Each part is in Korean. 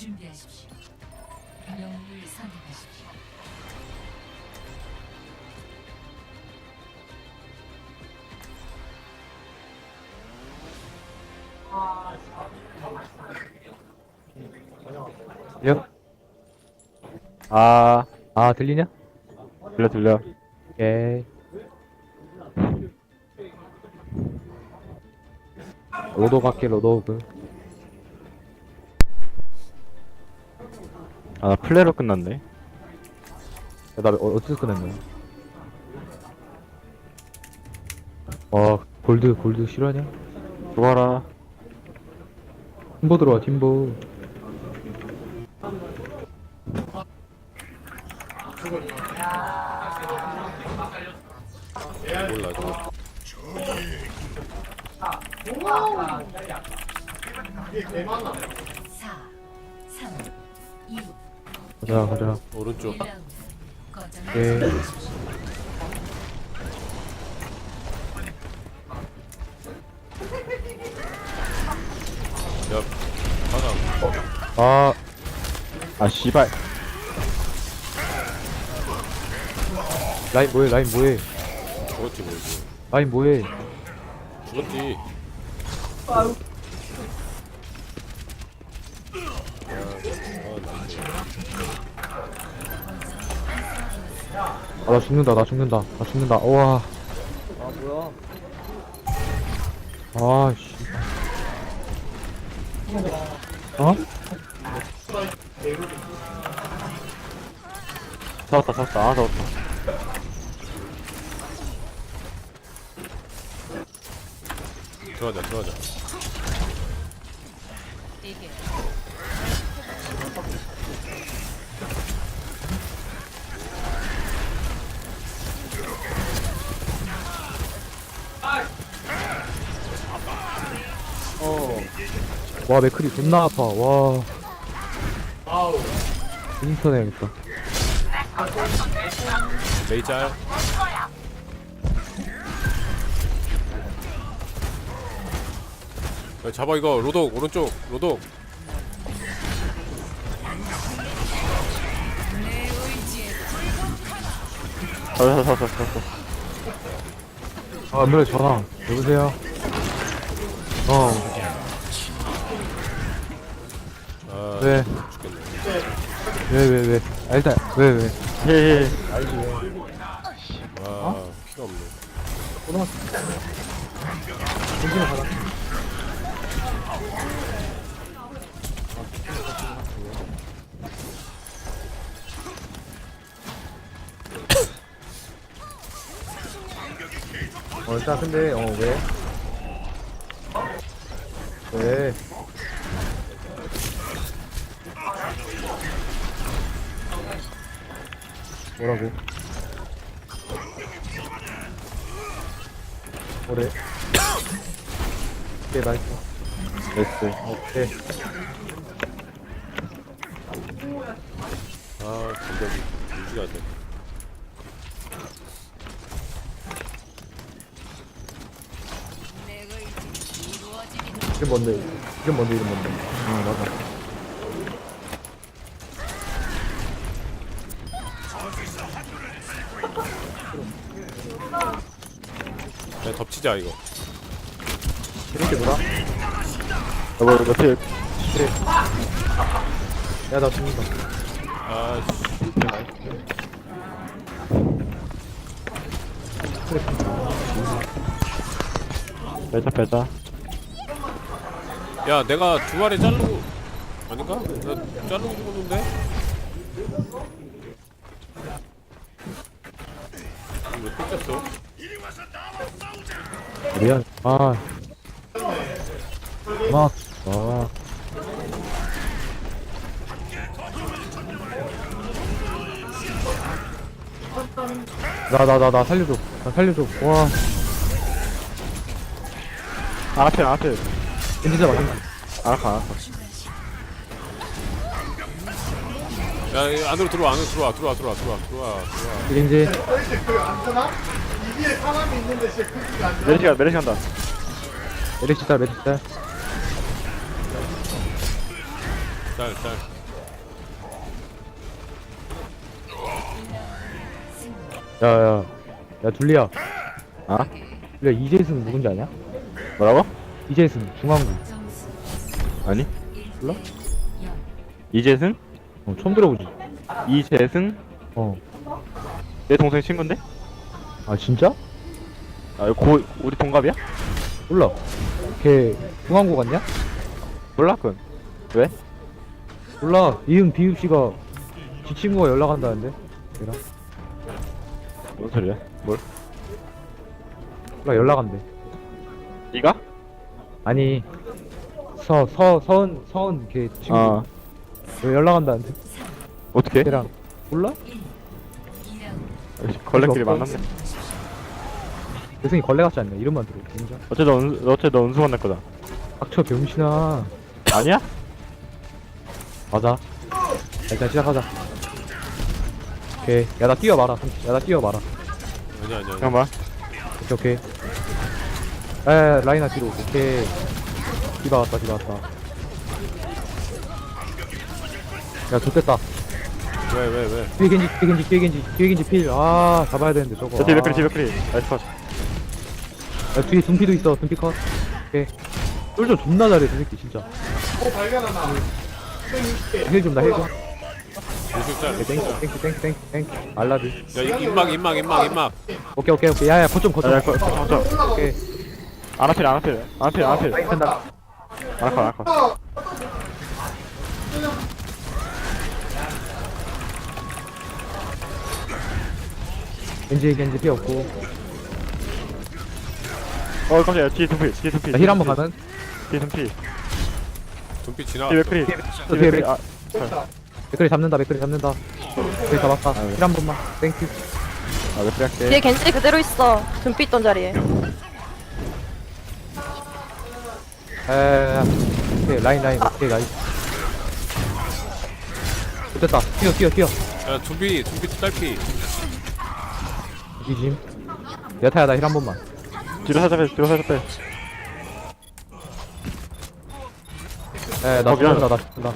준비하십시오. 영웅을 선택하십시오. 들려? 아, 아 들리냐? 들려, 들려. 오케이 로도 갈게 로도그 아, 나 플레이로 끝났네. 야, 나 어, 어디서 끝냈냐 어 골드 골드 실화냐? 죽어라. 팀보 들어와 팀보 몰라 저 4, 3, 2, 가자 가자. 오른쪽. 1라운드. 거점을 오케이 선택하십시오. 옆 하나. 아. 아, 씨발. 라인 뭐해 라인 뭐해? 죽었지 뭐 이거 라인 뭐해? 죽었지 아 나 죽는다 나 죽는다 나 죽는다 우와 아 뭐야? 아 씨 어? 잡았다, 잡았다. 아, 잡았다. 들어가자 들어가자 이게 와 맥클이 존나 아파. 와. 인턴 해야겠다. 레이 짤. 야, 잡아 이거. 로독 오른쪽. 로독. 아 노래 전화. 여보세요? 어 왜? 왜 왜 왜? 아 일단 왜왜 헤헤. 아 피가 없네 어 일단 근데 어 왜? 왜? 뭐라고? 뭐래? 오케이 나이스 됐어. 오케이 아 감각이 유지가 안 돼 이게 뭔데? 이게 뭔데 이게 뭔데? 어 맞아 치자 이거 이렇게 놀아? 여보, 이거 필. 야나 죽는다 아씨 빼자, 빼자. 야 내가 두 마리 자르고 아닌가? 나 자르고 죽었는데? 왜 삐졌어? 미안 아 막, 아. 나, 나, 나, 나 살려줘. 나 살려줘. 와, 아라필, 아라필. 진짜 맛있다. 아라카, 아라카. 야이 안으로 들어와 안으로 들어와 들어와 들어와 들어와 들어와 들어와 이긴지. 메르시가, 메르시 간다. 메리시 딸, 메리시 딸. 짤, 짤. 야야 야 둘리야 아? 둘리야 이재승 누군지 아냐? 뭐라고? 이재승 중앙구 점수 아니 몰라? 0 이재승? 어 처음 들어보지 이재승? 어아 내 동생 친구인데? 진짜? 아고 우리 동갑이야? 몰라 걔 중앙구 갔냐? 몰라 그건 왜? 몰라 이응 비읍 씨가 지 친구가 연락한다는데 걔랑 뭔 소리야? 뭘? 몰라 연락한대 네가? 아니 서 서 서은 서은 걔 친구 아 왜 연락한다는데 어떻게? 걔랑 몰라? 2라운드 걸레끼리. 만났네 대승이 걸레 같지 않냐? 이름만 들어 어째 너 은수 어째 너 은수 만날 거다. 닥쳐 병신아. 아니야? 맞아. 일단 시작하자. 오케이. 야 나 뛰어봐라 야나 뛰어봐라. 아니야, 아니야. 아니야. 잠깐만. 오케이 오케이. 에 라이나 뒤로. 오케이. 디바 왔다 디바 왔다. 야 좋됐다. 왜, 왜, 왜? 뒤에 겐지 뒤에 겐지 뒤에 겐지 뒤에 겐지 필아 잡아야 되는데 저거. 저 뒤에 아. 맥크리 뒤에 맥크리. 나이스 컷 야 뒤에 둠피도 있어. 둠피 컷. 오케이. 쫄저 존나 잘해 저 새끼 진짜. 힐좀 나 힐좀. 무슨 짤? 땡큐 땡큐 땡큐 땡큐 땡큐. 알라드. 야, 이- 입막, 입막, 입막, 입막. 오케이 오케이 오케이. 야 야 거점 거점 야, 거, 거, 거, 거. 오케이. 아나필 아나필 아나필 아나필. 한다 아나컷 아나컷. 겐지 겐지 피 없고 어 깜짝이야. 뒤에 둠피 뒤에 둠피 힐 한번 가면 뒤에 둠피. 돈빛 뒤에 지나갔어. 맥크리. 뒤에 뒤에 맥크리. 아 맥크리 잡는다 맥크리 잡는다. 맥크리 잡았다. 힐 한 번만. 땡큐. 아, 맥크리 할게. 뒤에 겐지 그대로 있어. 등빛 있던 자리에. 에에에 오케이. 라인 라인. 오케이 라인. 됐다. 뛰어 뛰어 뛰어. 야, 돈빛, 돈빛 딸피. 이짐 여타야 나힐 한 번만 뒤로 살짝 빼 뒤로 살짝 빼 에나 어, 미안. 죽는다 나 죽는다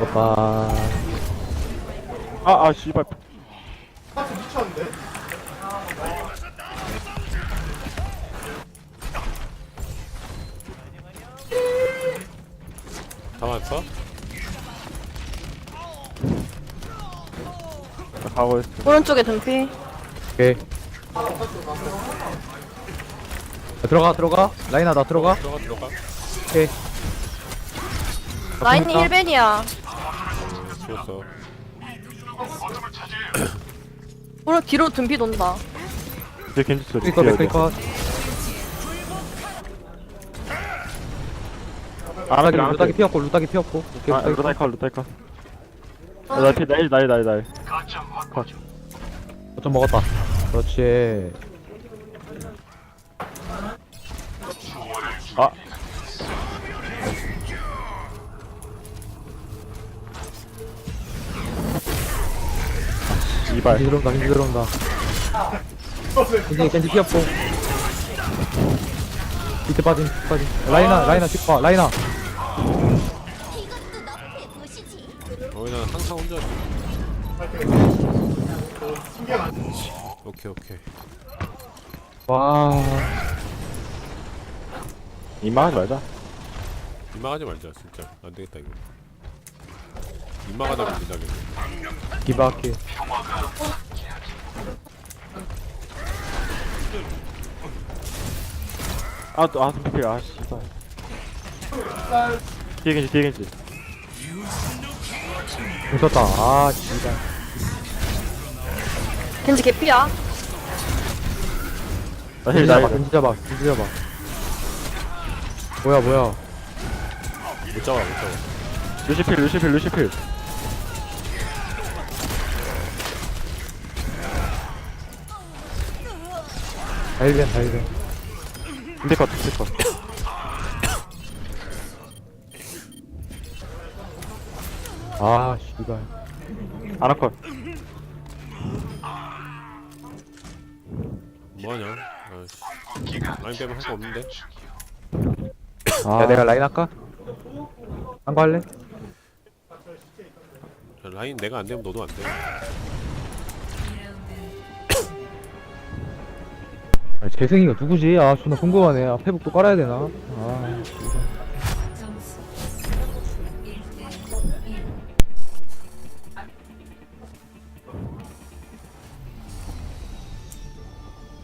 오빠 아, 아, 씨발. 다 맞았어? 나 가고 있어. 오른쪽에 등피. 오케이 야, 들어가 들어가 라인아 나 들어가 들어가, 들어가. 오케이 라인이 됐다. 1벤이야. 죽었어. 오른 뒤로 등피 돈다. 뒤에 겐지 어디야? 컷 아나필 루따기 루따기 아나필. 피었고 루따기 피었고 오케이 아, 루따기 루다이 컷 루다이 컷. 야, 나 피, 나일, 나일, 나일, 나일. 컷. 좀 먹었다 그렇지 아. 이발. 겐지 들어온다 겐지 들어온다 겐지 겐지 피었고 밑에 빠진 빠진 라이나 라이나 찍봐 라이나 어, 난 항상 혼자. 오케이, 오케이. 와 이만하지 말자. 입막하지 말자, 진짜. 안 되겠다, 이거. 입막하다 보면 된다겠네. 기바케 아, 또, 아, 둠피, 아, 씨발. 뒤에 겐지, 뒤에 겐지. 웃었다 아 씨발 겐지 개피야. 나 힐, 잡아 나일. 겐지 잡아 겐지 잡아 뭐야 뭐야 못 잡아, 못 잡아. 루시필, 루시필, 루시필. 다일벤 다일벤 둠피 컷, 둠피 컷. 아 씨발 아나 컷. 뭐하냐? 아이씨. 라인 빼면 할 거 없는데? 아, 야 내가 라인 할까? 딴거 할래? 라인 내가 안 되면 너도 안 돼. 2라운드 아니, 재승이가 누구지? 아 존나 궁금하네 아 페북도 깔아야 되나? 아 점수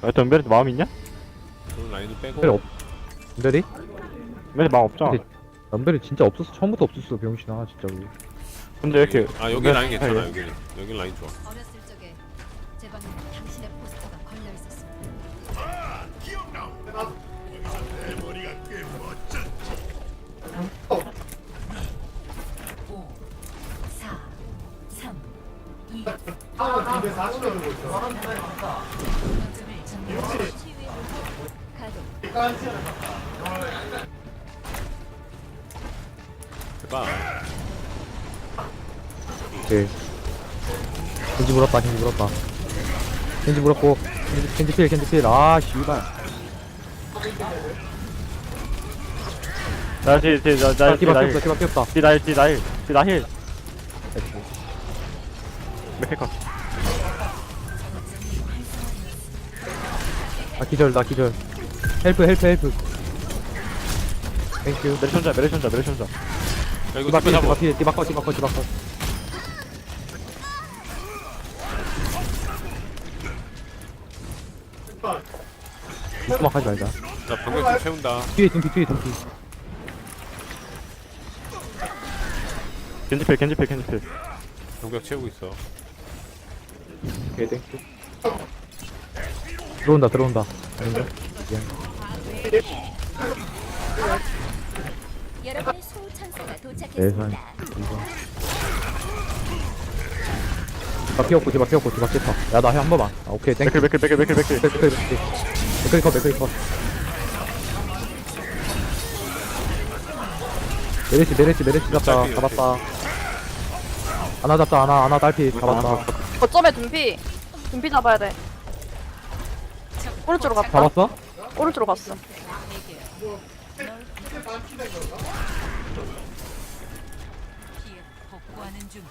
야, 덤벨이 마음 있냐? 그럼 라인을 빼고. 없 덤벨이? 덤벨이 마음 없잖아. 근데- 덤벨이 진짜 없었어 처음부터 없었어 병신아 진짜 로 근데 왜 이렇게 아 여기 라인 괜찮아? 여기. 여기 라인 좋아. 어렸을 적에 제 방에 당신의 포스터가 걸려 있었습니다. 오, 사, 삼, 이. 거점을 점령. 치유의 물 오케이 겐지 물었다 겐지 물었다 겐지 물었고 겐지, 겐지 필 겐지 필아 씨발 나, 지, 지, 나, 아 디바 나, 피었다 힐. 디바 피었다 지, 나, 힐, 지, 나, 힐. 지, 나, 힐. 맥힐 아 기절 나 기절 헬프 헬프 헬프 땡큐 혼자, 메리 혼자. 야 이거 디바 잡아. 디바 필 디바 컷 디바 컷 디바 컷막 하지 말자 나 방금 좀 채운다. 뒤에 둠피 뒤에 둠피 겐지필, 겐지필, 겐지필. 방벽 채우고 있어. 오케이 땡큐 들어온다 들어온다. 아닌가? 여러분의 소천사가 예산 도착했습니다. 이거 디바 피었고 디바 피었고 디바 깼다 야나 한 번만. 아, 오케이 땡큐. 맥힐, 맥힐, 맥힐, 맥힐, 맥힐. 맥클 맥클. 맥클 컷 맥클 컷. 메레시 메레시 메레시 잡다 잡았다. 하나 잡다 하나. 하나 딸피 잡았다. 거점에 둔피. 둔피 잡아야 돼. 오른쪽으로 갔다. 잡았어? 오른쪽으로 갔어. 피해 복구하는 중.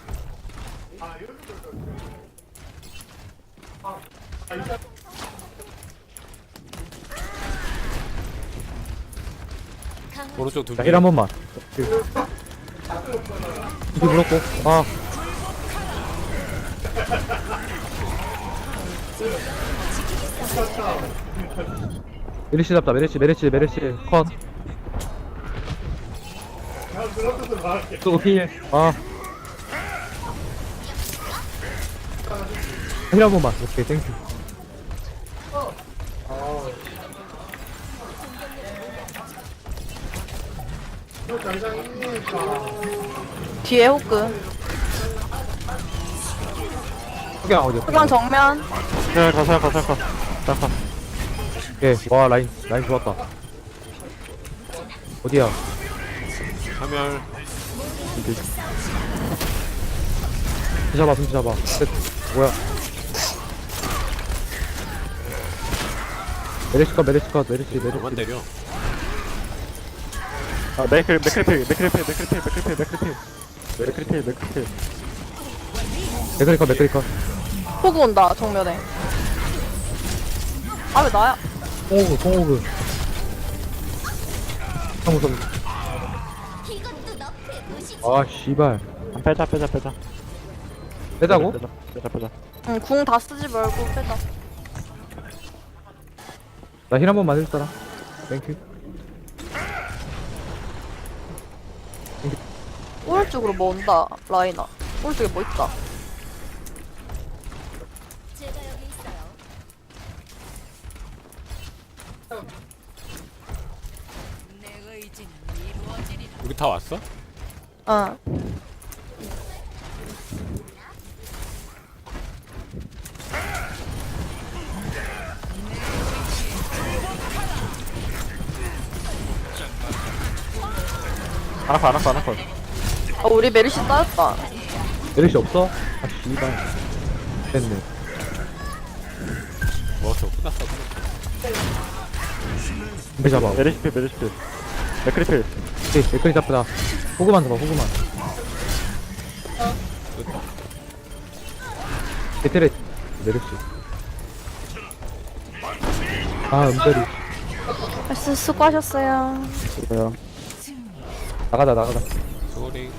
오른쪽 두 개. 자힐 한 번만 이게 물었고 아 메레시 잡다 메레시 메레시 메레시 컷 또, 힐, 아. 힐한 번만. 오케이, 땡큐. 뒤에 호크. 석양 어디? 호강 정면. 야, 가, 가, 가, 가, 가. 가, 가. 오케이. 와, 라인, 라인 좋았다. 어디야? 하멸. 비 잡아, 비 잡아. 끝. 뭐야? 메레시 컷, 메레시, 메레시. 그만 때려. 아, 맥힐, 맥힐 필, 맥힐 필, 맥힐 필, 맥힐 필, 맥힐 필. 맥힐 필, 맥힐 필. 맥크리 컷, 맥크리 컷. 호그 온다, 정면에. 아, 왜 나야? 형무섭. 이것도 너프의 도시지. 아, 씨발. 빼자, 빼자, 빼자. 빼자고? 빼자, 빼자, 빼자. 응, 궁 다 쓰지 말고 빼자. 나 힐 한 번만 해줄 사람? 땡큐. 오른쪽으로 뭐 온다, 라이나. 오른쪽에 뭐 있다. 우리 다 왔어? 컷, 하나 컷, 하나 컷. 아, 우리 메리시 따였다. 메레시 없어? 아, 씨발. 됐네. 먹었어. 끝났어. 배 잡아. 메리시 필, 메리시 필. 맥힐 필. 오케이, 맥크리 잡다. 호구만 잡아 호구만 베테레 내렸지 아 은별이 수, 수고하셨어요. 그래요. 나가자 나가자 소리